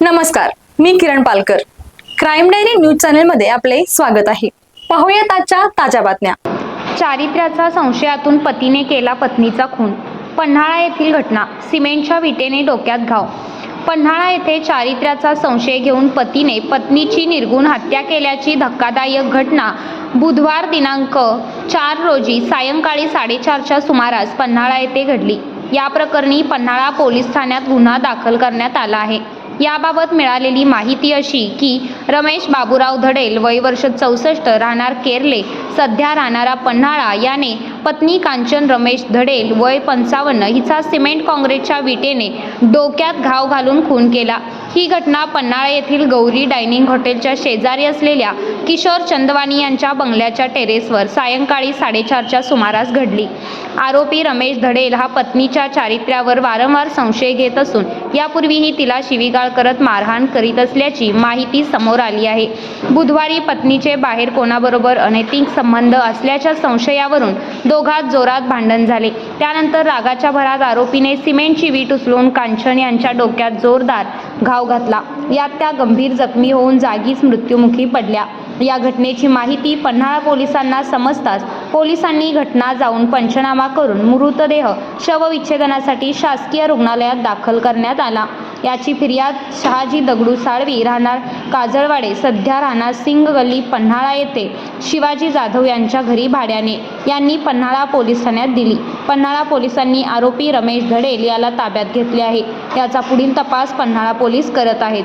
नमस्कार मी Kiran Palkar. Crime diary news चॅनलमध्ये आपले स्वागत आहे. पाहूयात आजच्या ताज्या बातम्या. चारित्र्याचा संशयातून पतीने केला पत्नीचा खून. पन्हाळा येथील घटना सिमेंटच्या विटेने डोक्यात घाव. पन्हाळा येथे चारित्र्याचा संशय घेऊन पतीने पत्नीची निर्गुण हत्या केल्याची धक्कादायक घटना बुधवार दिनांक चार रोजी सायंकाळी साडेचारच्या सुमारास पन्हाळा येथे घडली. या प्रकरणी पन्हाळा पोलीस ठाण्यात गुन्हा दाखल करण्यात आला आहे. याबाबत मिळालेली माहिती अशी की रमेश बाबूराव धडेल वय वर्ष चौसष्ट राहणार केरले सध्या राहणारा पन्हाळा याने पत्नी कांचन रमेश धडेल वय पंचावन्न हिचा सिमेंट काँग्रेसच्या विटेने डोक्यात घाव घालून खून केला. ही घटना पन्हाळा येथील गौरी डायनिंग हॉटेलच्या शेजारी असलेल्या किशोर चंदवानी यांच्या बंगल्याच्या टेरेसवर सायंकाळी साडेचारच्या सुमारास घडली. आरोपी रमेश धडेल हा पत्नीच्या चारित्र्यावर वारंवार संशय घेत असून यापूर्वीही तिला शिवीगाळ करत मारहाण करीत असल्याची माहिती समोर आली आहे. बुधवारी पत्नीचे बाहेर कोणाबरोबर अनैतिक संबंध असल्याच्या संशयावरून दोघात जोरात भांडण झाले. त्यानंतर रागाच्या भरात आरोपीने सिमेंटची वीट उचलून कांचन यांच्या डोक्यात जोरदार घाव घातला. यात त्या गंभीर जखमी होऊन जागीच मृत्युमुखी पडल्या. या घटनेची माहिती पन्हाळा पोलिसांना समजताच पोलिसांनी घटना जाऊन पंचनामा करून मृतदेह शवविच्छेदनासाठी शासकीय रुग्णालयात दाखल करण्यात आला. याची फिर्याद शहाजी दगडू साळवी राहणार काजळवाडे. सध्या राहणार सिंग गल्ली पन्हाळा येथे. शिवाजी जाधव यांच्या घरी भाड्याने यांनी पन्हाळा पोलीस ठाण्यात दिली. पन्हाळा पोलिसांनी आरोपी रमेश धडेल याला ताब्यात घेतले आहे. याचा पुढील तपास पन्हाळा पोलीस करत आहेत.